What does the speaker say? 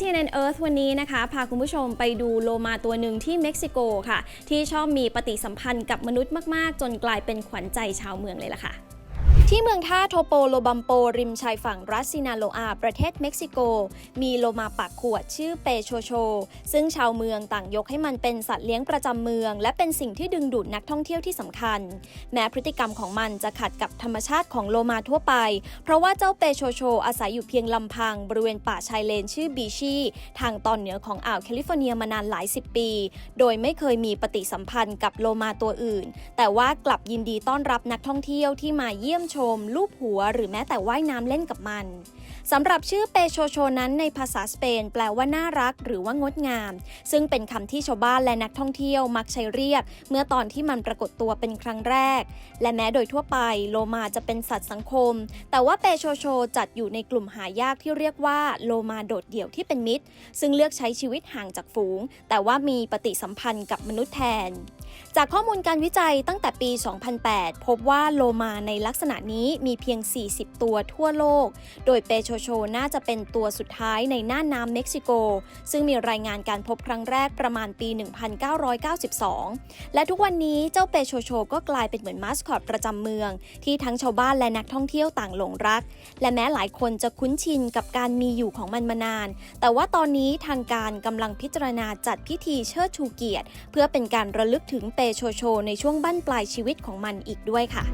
TNN Earth วันนี้นะคะ พาคุณผู้ชมไปดูโลมาตัวหนึ่งที่เม็กซิโกค่ะ ที่ชอบมีปฏิสัมพันธ์กับมนุษย์มาก ๆ จนกลายเป็นขวัญใจชาวเมืองเลยล่ะค่ะ ที่เมืองท่าโทโปโลบัมโป ริมชายฝั่งรัสซินาโลอา ประเทศเม็กซิโก มีโลมาปากขวดชื่อเปโชโช ซึ่งชาวเมืองต่างยกให้มันเป็นสัตว์เลี้ยงประจำเมือง และเป็นสิ่งที่ดึงดูดนักท่องเที่ยวที่สำคัญ แม้พฤติกรรมของมันจะขัดกับธรรมชาติของโลมาทั่วไป เพราะว่าเจ้าเปโชโช อาศัยอยู่เพียงลำพัง บริเวณป่าชายเลนชื่อบีชีทางตอนเหนือของอ่าวแคลิฟอร์เนียมานานหลายสิบปี โดยไม่เคยมีปฏิสัมพันธ์กับโลมาตัวอื่น แต่ว่ากลับยินดีต้อนรับนักท่องเที่ยวที่มาเยี่ยมชมลูบหัว หรือแม้แต่ว่ายน้ำเล่นกับมันสำหรับชื่อเปโชโชนั้นในภาษาสเปน แปลว่าน่ารักหรือว่างดงาม ซึ่งเป็นคำที่ชาวบ้านและนักท่องเที่ยวมักใช้เรียก เมื่อตอนที่มันปรากฏตัวเป็นครั้งแรก และแม้โดยทั่วไป โลมาจะเป็นสัตว์สังคม แต่ว่าเปโชโชจัดอยู่ในกลุ่มหายากที่เรียกว่าโลมาโดดเดี่ยวที่เป็นมิตร ซึ่งเลือกใช้ชีวิตห่างจากฝูง แต่ว่ามีปฏิสัมพันธ์กับมนุษย์แทน จากข้อมูลการวิจัยตั้งแต่ปี 2008 พบว่าโลมาในลักษณะนี้มีเพียง 40 ตัวทั่วโลก โดยเปโชโชน่าจะเป็นตัวสุดท้ายในน่านน้ำเม็กซิโก ซึ่งมีรายงานการพบครั้งแรกประมาณปี 1992 และทุกวันนี้เจ้าเปโชโชก็กลายเป็นเหมือนมาสคอตประจำเมือง ที่ทั้งชาวบ้านและนักท่องเที่ยวต่างหลงรัก และแม้หลายคนจะคุ้นชินกับการมีอยู่ของมันมานาน แต่ว่าตอนนี้ทางการกำลังพิจารณาจัดพิธีเชิดชูเกียรติ เพื่อเป็นการระลึกถึงเปโชโช ในช่วงบั้นปลายชีวิตของมันอีกด้วยค่ะ